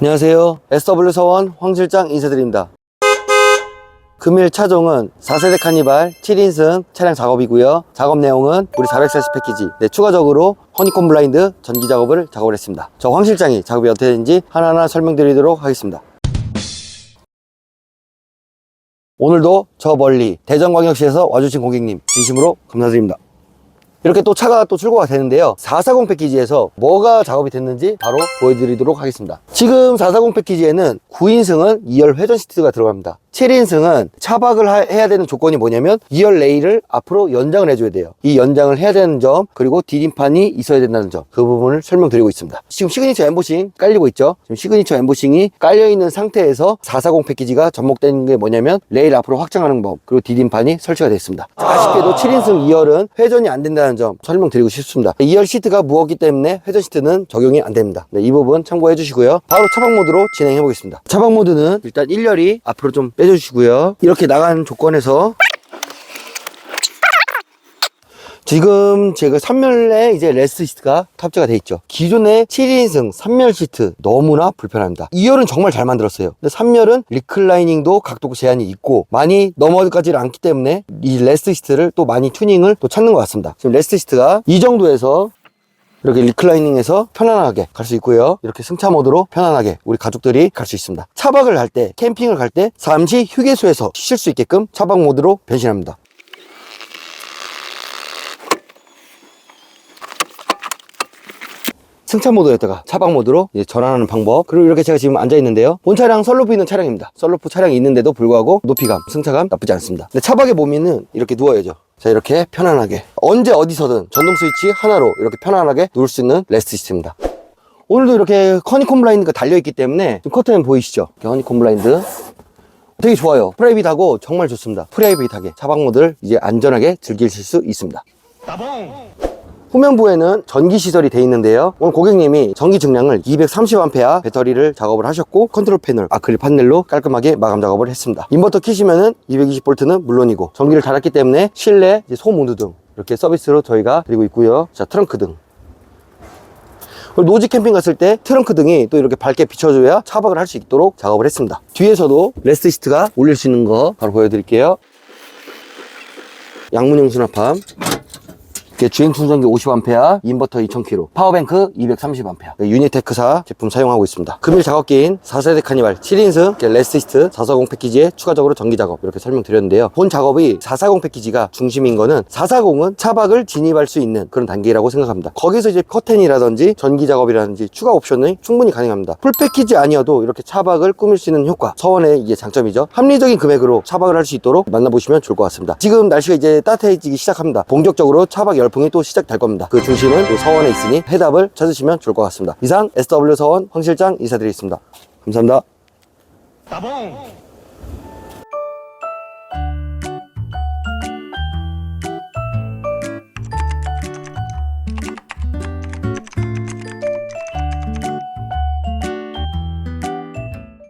안녕하세요. SW 서원 황 실장 인사드립니다. 금일 차종은 4세대 카니발 7인승 차량 작업이고요. 작업 내용은 우리 440 패키지. 네, 추가적으로 허니콤 블라인드 전기 작업을 작업을 했습니다. 저 황 실장이 작업이 어떻게 되는지 하나하나 설명드리도록 하겠습니다. 오늘도 저 멀리 대전광역시에서 와주신 고객님 진심으로 감사드립니다. 이렇게 또 차가 또 출고가 되는데요. 440 패키지에서 뭐가 작업이 됐는지 바로 보여드리도록 하겠습니다. 지금 440 패키지에는 9인승은 2열 회전 시트가 들어갑니다 7인승은 차박을 하- 해야 되는 조건이 뭐냐면 2열 레일을 앞으로 연장을 해줘야 돼요. 이 연장을 해야 되는 점 그리고 디딤판이 있어야 된다는 점 그 부분을 설명드리고 있습니다. 지금 시그니처 엠보싱 깔리고 있죠? 지금 시그니처 엠보싱이 깔려있는 상태에서 440 패키지가 접목된 게 뭐냐면 레일 앞으로 확장하는 법 그리고 디딤판이 설치가 됐습니다. 자, 아쉽게도 7인승 2열은 회전이 안 된다는 점 설명드리고 싶습니다. 2열 시트가 무겁기 때문에 회전 시트는 적용이 안 됩니다. 네, 이 부분 참고해 주시고요. 바로 차박 모드로 진행해 보겠습니다. 차박 모드는 일단 1열이 앞으로 좀 빼 주시고요 이렇게 나가는 조건에서 지금 제가 3열에 이제 레스트 시트가 탑재가 돼 있죠. 기존의 7인승 3열 시트 너무나 불편합니다. 2열은 정말 잘 만들었어요. 근데 3열은 리클라이닝도 각도 제한이 있고 많이 넘어가지를 않기 때문에 이 레스트 시트를 또 많이 튜닝을 또 찾는 것 같습니다. 지금 레스트 시트가 이 정도에서 이렇게 리클라이닝해서 편안하게 갈 수 있고요. 이렇게 승차 모드로 편안하게 우리 가족들이 갈 수 있습니다. 차박을 할 때, 캠핑을 갈 때 잠시 휴게소에서 쉴 수 있게끔 차박 모드로 변신합니다. 승차 모드였다가 차박 모드로 전환하는 방법 그리고 이렇게 제가 지금 앉아 있는데요 본 차량 썰루프 있는 차량입니다 썰루프 차량이 있는데도 불구하고 높이감 승차감 나쁘지 않습니다 근데 차박에 보면은 이렇게 누워야죠 자 이렇게 편안하게 언제 어디서든 전동 스위치 하나로 이렇게 편안하게 누울 수 있는 레스트 시트입니다. 오늘도 이렇게 허니콤 블라인드가 달려있기 때문에 커튼 보이시죠? 허니콤 블라인드. 되게 좋아요. 프라이빗하고 정말 좋습니다. 프라이빗하게 차박 모드를 이제 안전하게 즐기실 수 있습니다 후면부에는 전기 시설이 되어 있는데요. 오늘 고객님이 전기 증량을 230A 배터리를 작업을 하셨고 컨트롤 패널, 아크릴 판넬로 깔끔하게 마감 작업을 했습니다. 인버터 키시면은 220V는 물론이고 전기를 달았기 때문에 실내 소모드 등 이렇게 서비스로 저희가 드리고 있고요. 자 트렁크 등. 노지 캠핑 갔을 때 트렁크 등이 또 이렇게 밝게 비춰줘야 차박을 할 수 있도록 작업을 했습니다. 뒤에서도 레스트 시트가 올릴 수 있는 거 바로 보여드릴게요. 양문형 수납함. 이렇게 주행 충전기 50A, 인버터 2000kg, 파워뱅크 230A. 유니테크사 제품 사용하고 있습니다. 금일 작업기인 4세대 카니발 7인승 레스티스트 440 패키지에 추가적으로 전기 작업 이렇게 설명드렸는데요. 본 작업이 440 패키지가 중심인 거는 440은 차박을 진입할 수 있는 그런 단계라고 생각합니다. 거기서 이제 커튼이라든지 전기 작업이라든지 추가 옵션이 충분히 가능합니다. 풀 패키지 아니어도 이렇게 차박을 꾸밀 수 있는 효과, 서원의 이게 장점이죠. 합리적인 금액으로 차박을 할 수 있도록 만나보시면 좋을 것 같습니다. 지금 날씨가 이제 따뜻해지기 시작합니다. 본격적으로 차박 열 풍이 또 시작될 겁니다. 그 중심은 또 서원에 있으니 해답을 찾으시면 좋을 것 같습니다. 이상 SW 서원 황 실장 인사드리겠습니다. 감사합니다.